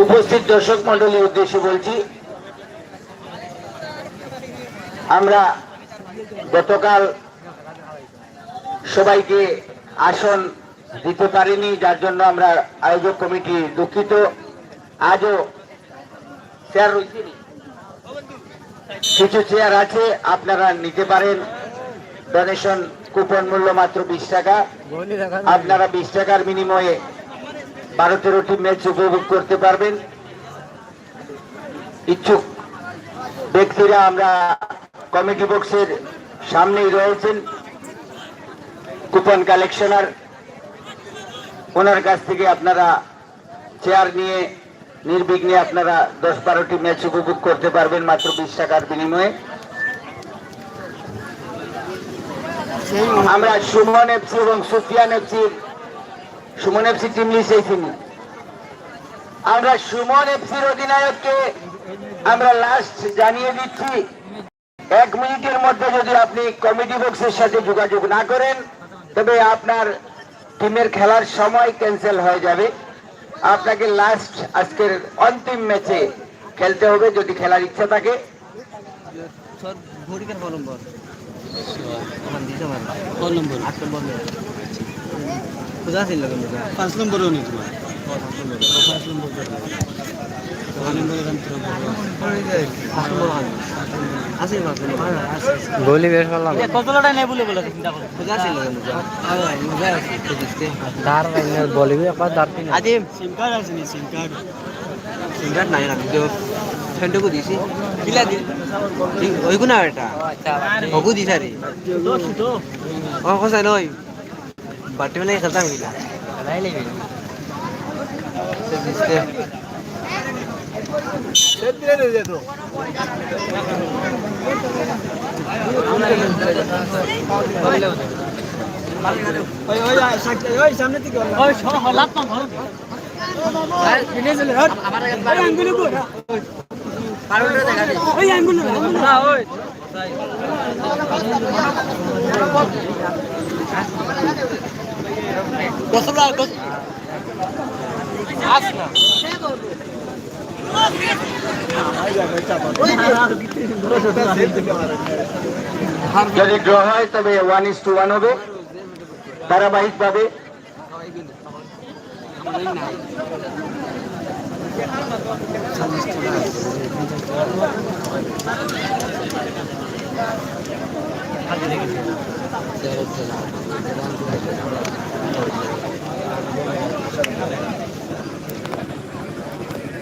উপস্থিত দর্শক মন্ডলীর উদ্দেশ্যে বলছি আমরা গতকাল সবাইকে আসন দিতে পারিনি, যার জন্য আমরা আয়োজক কমিটি দুঃখিত। আজও চেয়ার কিছু চেয়ার আছে, আপনারা নিতে পারেন। ডোনেশন কুপন মূল্য মাত্র বিশ টাকা। আপনারা বিশ টাকার বিনিময়ে বারো তেরোটি ম্যাচ উপভোগ করতে পারবেন। ইচ্ছুক ব্যক্তিরা আমরা কমিটি বক্সের সামনেই রয়েছেন কুপন কালেকশনার। ওনার কাছ থেকে আপনারা চেয়ার নিয়ে, নির্বিঘ্নে আপনারা দশ বারোটি ম্যাচ উপভোগ করতে পারবেন মাত্র বিশ টাকার বিনিময়ে। আমরা সুমন এফসি এবং সুফিয়ান এফসির, সুমন এফসি টিম লিস্ট এইখিনি আমরা সুমন এফসির অধিনায়ককে আমরা লাস্ট জানিয়ে দিচ্ছি। এক মিনিটের মধ্যে যদি আপনি কমিটি বক্সের সাথে যোগাযোগ না করেন তবে আপনার টিমের খেলার সময় ক্যান্সেল হয়ে যাবে। আপনাকে লাস্ট আজকের অন্তিম ম্যাচে খেলতে হবে যদি খেলার ইচ্ছা থাকে। পাঁচ নম্বর পাঁচ নম্বর গোলি বেশ ভালো কতলাটা নেই বলে বলে চিন্তা দার বলি একবার দার তিন আজিম সিম কার্ড আছে নি সিম কার্ড সিঙ্গার নাই না কিন্তু ফ্রেন্ডকে দিছি কিলা দিল ওইগু না এটা ওগু দিছা রে ও কসাই নই বাটি মেলে খেলতাম কিলা ওই ওই সামনে থেকে ওই আঙ্গুলে না ওই গোসলা গোস আস না যদি ড্র হয় তবে ওয়ান ইস টু ওয়ান হবে। ধারাবাহিকভাবে। ওই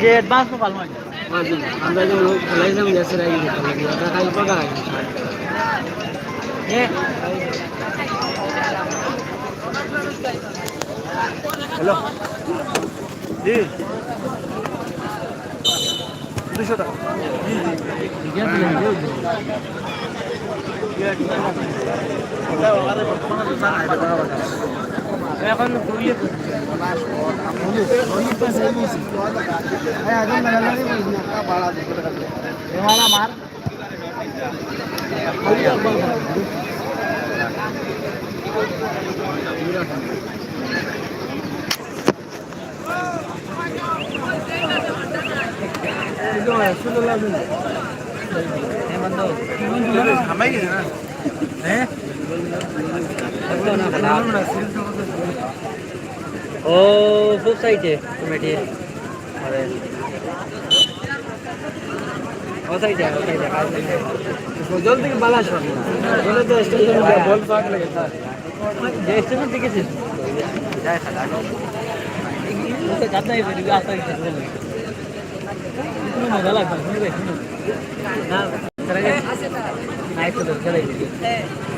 যে অ্যাডভান্স তো পালমাই আমরা যে আগে পাকা হ্যালো। জি। দুশো টাকা। এখন ঘুরিয়ে মার হামাই গেছে না ও জল থেকে বালা সব। জলে তো স্টেশন বল পাক লাগে যে স্টেশন থেকে ছিল। ওতে কাটাই বেরি আসা গেছে কোনো মজা লাগবে শুনে না নাই তো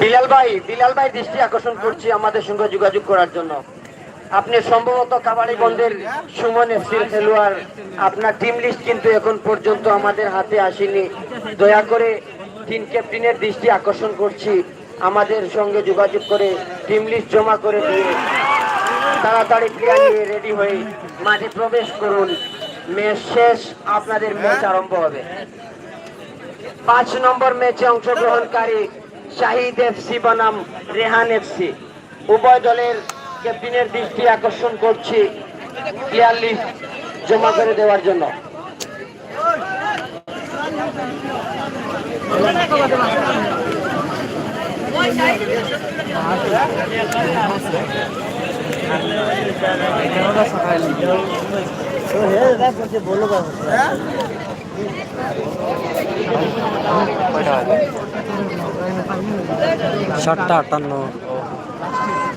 বিলাল ভাই বিলাল ভাই দৃষ্টি আকর্ষণ করছি আমাদের সঙ্গে যোগাযোগ করার জন্য। আপনি সম্ভবত কাবাড়িগঞ্জের সুমন এফসির খেলোয়াড়। আপনার টিম লিস্ট কিন্তু এখন পর্যন্ত আমাদের হাতে আসেনি। দয়া করে টিম ক্যাপ্টেনের দৃষ্টি আকর্ষণ করছি। আমাদের সঙ্গে যোগাযোগ করে টিম লিস্ট জমা করে দিয়ে তাড়াতাড়ি প্লেয়ার নিয়ে রেডি হয়ে মাঠে প্রবেশ করুন। ম্যাচ শেষ, আপনাদের ম্যাচ আরম্ভ হবে। পাঁচ নম্বর ম্যাচে অংশগ্রহণকারী শাহিদ এফসি বনাম রেহান এফসি। উভয় দলের ক্যাপ্টেনের দৃষ্টি আকর্ষণ করছি প্লেয়ার লিস্ট জমা করে দেওয়ার জন্য। সাতটা আটান্ন।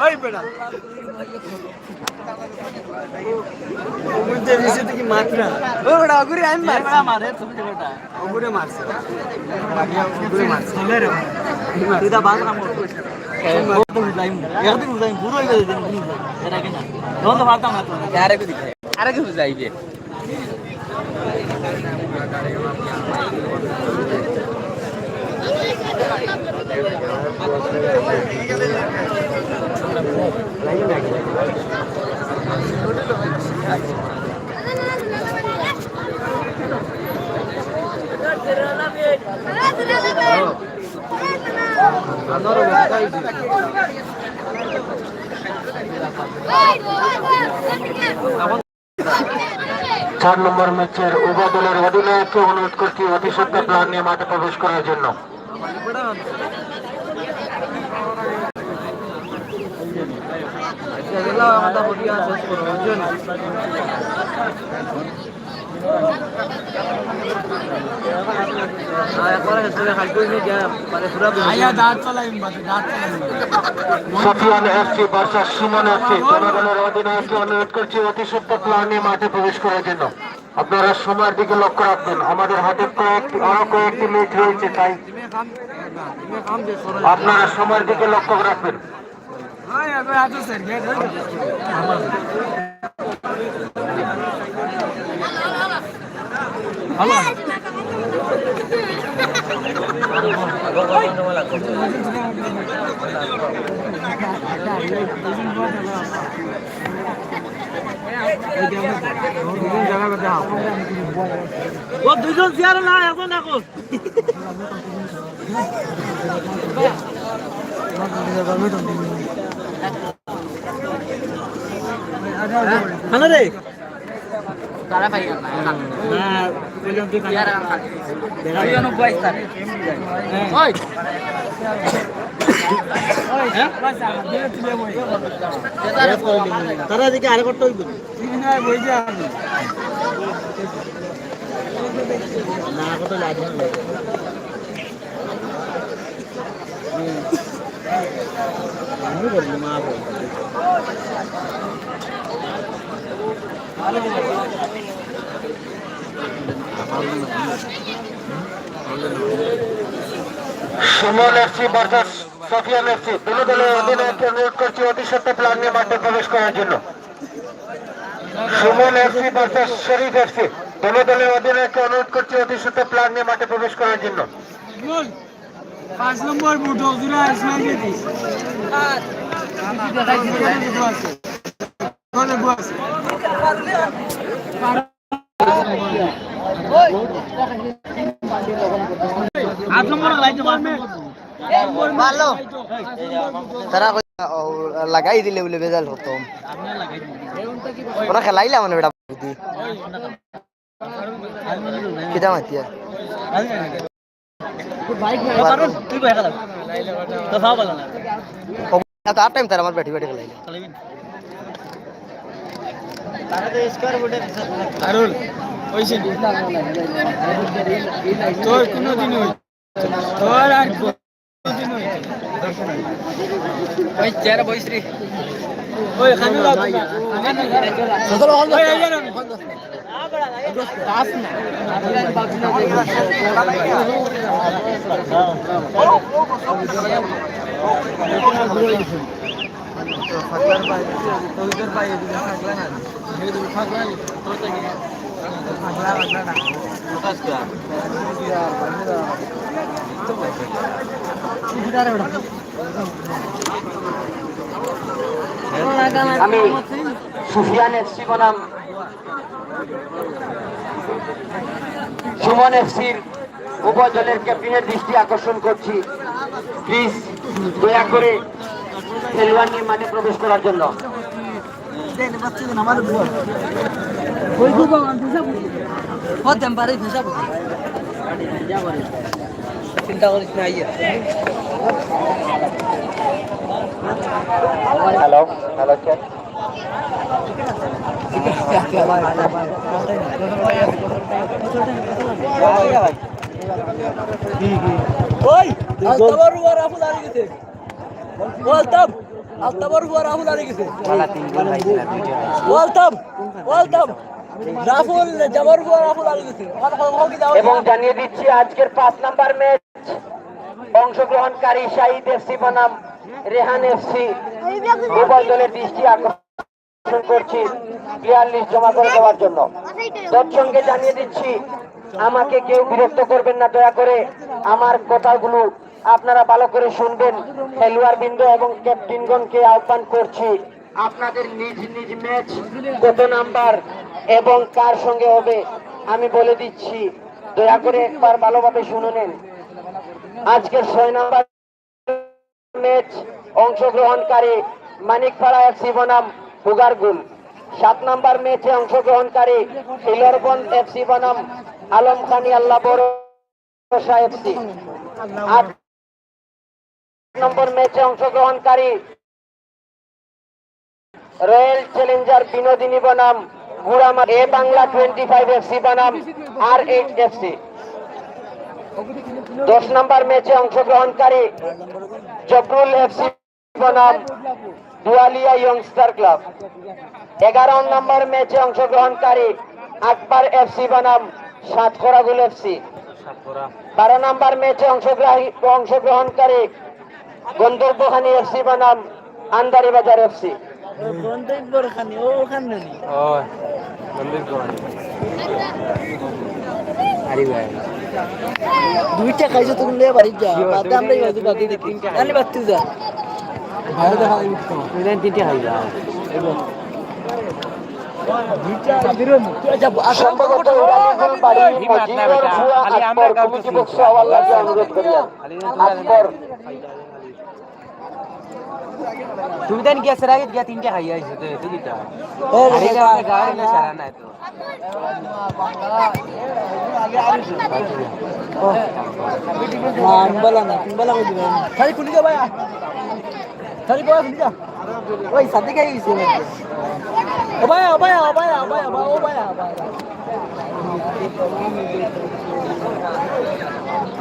ওই বেটা ওগুতে নিচে থেকে মাত্রা? ও বেটা ওগুরে আমি মারছি। বেটা মারে তুমি বেটা ওগুরে মারছে। ওগুরে মারছে। চলে রে। তুই দা তো বুঝাইম পুরো হয়ে গেছে দিন এটা কেন দোন তো মারতাম না তো আরে কো দিছে আরে কো বুঝাইবে চার নম্বর ম্যাচের উভয় দলের অধিনায়ককে অনুরোধ করছি, অতি প্ল্যান নিয়ে মাঠে প্রবেশ করার জন্য। এগুলা আমাদের Sufian FC versus Sumon FC জনগণের অধিনায়ককে অনুরোধ করছি অতি সত্য মাঠে প্রবেশ করার জন্য আপনারা সময়ের দিকে লক্ষ্য রাখবেন আমাদের হাতে কয়েকটি আরও কয়েকটি ম্যাচ রয়েছে তাই আপনারা সময়ের দিকে লক্ষ্য রাখবেন আয় আগে আতো স্যার গেট ভালো। ও দুইজন চেয়ার না এখন এখন। হ্যালো রে? তারা পাই না তারা এদিকে আরে করতে হইব না কত লাগে আমি মা বলব Suman FC versus Sufian FC দুটো দলের অধিনায়ককে অনুরোধ করছি অতি সত্য প্ল্যান নিয়ে মাঠে প্রবেশ করার জন্য। Suman FC versus Sharif FC দুটো দলের অধিনায়ককে অনুরোধ করছি অতি সত্য প্ল্যান নিয়ে মাঠে প্রবেশ করার জন্য। পাঁচ নম্বর বুট জোড়া ইসমাইল গেছিস আট নম্বর লাইট ভালো। তারা লাগাই দিলে বলে বেজাল হতো। ওরা খেলাইলা মানে বেটা কিতা মাতিয়া আর? টাইম তার আমার ব্যাটি ব্যাটি খেলাইলা। আরুল ওইছে তোর কোনো দিন হই তোর আর কোনদিন হই ওই চেয়ার ওই খানু আমি সুফিয়ান এফসি বনাম। সুমন এফসির উভয় দলের ক্যাপ্টেনের দৃষ্টি আকর্ষণ করছি। প্লিজ, দয়া করে খেলোয়াড় নিয়ে মাঠে প্রবেশ করার জন্য। চিন্তা করিস না আইয়া হ্যালো হ্যালো স্যার ওই আলতাবার আলতাবার হুয়া রাহুল আলী গেছে। ওয়ালতাম ওয়ালতাম। রাহুল জাবার হুয়া রাহুল আলী গেছে। এবং জানিয়ে দিচ্ছি আজকের পাঁচ নাম্বার ম্যাচ অংশগ্রহণকারী শাহিদ এফসি বনাম রেহান এফসি উভয় দলের দৃষ্টি আকর্ষণ করছি প্লেয়ার লিস্ট জমা করে দেওয়ার জন্য। তৎসঙ্গে জানিয়ে দিচ্ছি আমাকে কেউ বিরক্ত করবেন না দয়া করে। আমার কথাগুলো আপনারা ভালো করে শুনবেন। খেলোয়াড় বৃন্দ এবং ক্যাপ্টেনগণকে আহ্বান করছি। আপনাদের নিজ নিজ ম্যাচ কত নাম্বার এবং কার সঙ্গে হবে, আমি বলে দিচ্ছি। দয়া করে একবার ভালোভাবে শুনে নেন। আজকের ছয় নাম্বার ম্যাচ অংশগ্রহণকারী মানিকপাড়া এফসি বনাম হুগারগুল সাত নাম্বার ম্যাচে অংশগ্রহণকারী হিলরবন্দ এফসি বনাম আলম খানি আল্লাহ বড়সা এফসি আট নম্বর ম্যাচে অংশগ্রহণকারী রয়্যাল চ্যালেঞ্জার বিনোদিনী বনাম গুড়ামা এ Bangla twenty five F FC বনাম আর এইট এফসি দশ নম্বর ম্যাচে অংশগ্রহণকারী জবরুল এফসি বনাম দুয়ালিয়া ইয়ংস্টার ক্লাব এগারো নম্বর ম্যাচে অংশগ্রহণকারী আকবর এফসি বনাম সাতখরাগুল এফসি বারো নম্বর ম্যাচে অংশগ্রহী অংশগ্রহণকারী গন্ধর্বখানি এফসি বনাম আন্দারি বাজার এফসি দুইটা খাইছো তুমি লিয়ে বাড়ি যা বাদে আমরা বাদি বাদি দেখি আনি বাতি যা। ভালো দেখা দিই তিনটে খাই যা। দুইটা দিরো যাব সম্ভবত রানিগুল বাড়ি মজিবর ভুয়া আকবর কমিটি বক্স আওয়াল্লাহকে অনুরোধ করিয়া আকবর তুমি দেন গিয়া সেরা গিয়া তিনটে খাই আইছো তো তুই কিটা আরে গাড়ি না সারা নাই তো মান বলা না তুমি বলা কই দিবেন খালি কুনি যা ভাই খালি বলা কুনি যা ওই সাথে কে গেছে ও ভাই ও ভাই ও ভাই ও ভাই ও ভাই ও ভাই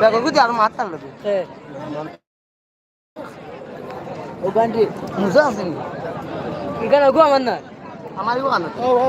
দেখো বুঝি আর মারতাম ও গান্ডি মুজা আছে এখানে গো আমার না আমার গো ও।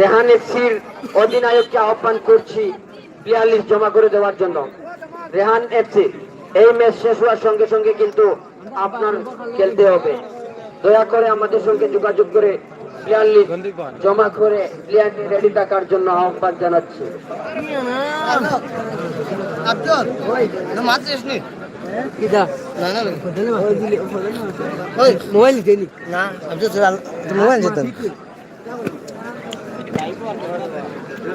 রেহান এফসির অধিনায়ককে আহ্বান করছি বিয়াল্লিশ জমা করে দেওয়ার জন্য। রেহান এফসি এই ম্যাচ শেষ হওয়ার সঙ্গে সঙ্গে কিন্তু আপনার খেলতে হবে। দয়া করে আমাদের সঙ্গে যোগাযোগ করে বিয়াল্লিশ জমা করে প্লেয়ার রেডি থাকার জন্য আহ্বান জানাচ্ছি। মোবাইল মোবাইল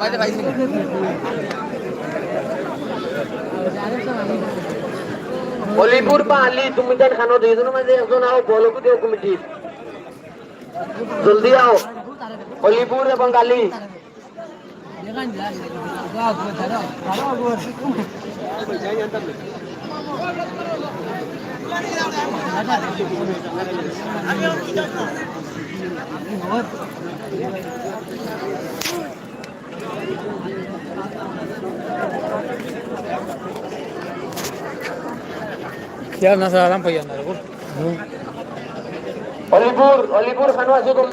বাইরে পাইছি অলিপুর বা আলী তুমি দেন খানো দুইজনের মাঝে একজন আও বলকু দিও কমিটির জলদি আও অলিপুর এবং আলী অলিপুর অলিপুর খানো আছো তুমি